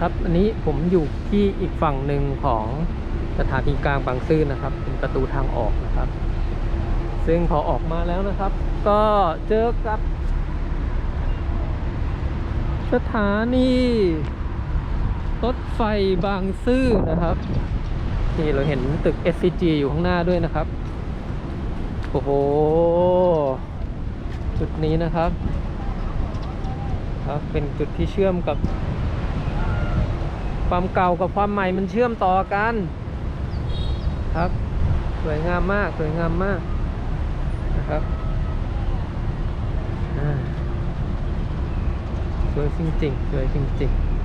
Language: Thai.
ครับอันนี้ผมอยู่ที่อีกฝั่งหนึ่งของสถานีกลางบางซื่อนะครับ เป็นประตูทางออกนะครับ ซึ่งพอออกมาแล้วนะครับ ก็เจอกับ สถานีรถไฟบางซื่อนะครับนี่เราเห็นตึก SCG อยู่ข้างหน้าด้วยนะครับ โอ้โห จุดนี้นะครับ ครับเป็นจุดที่เชื่อมกับ ความเก่ากับความใหม่มันเชื่อมต่อกัน ครับ สวยงามมากสวยงามมากนะครับสวยจริงๆสวยจริงๆ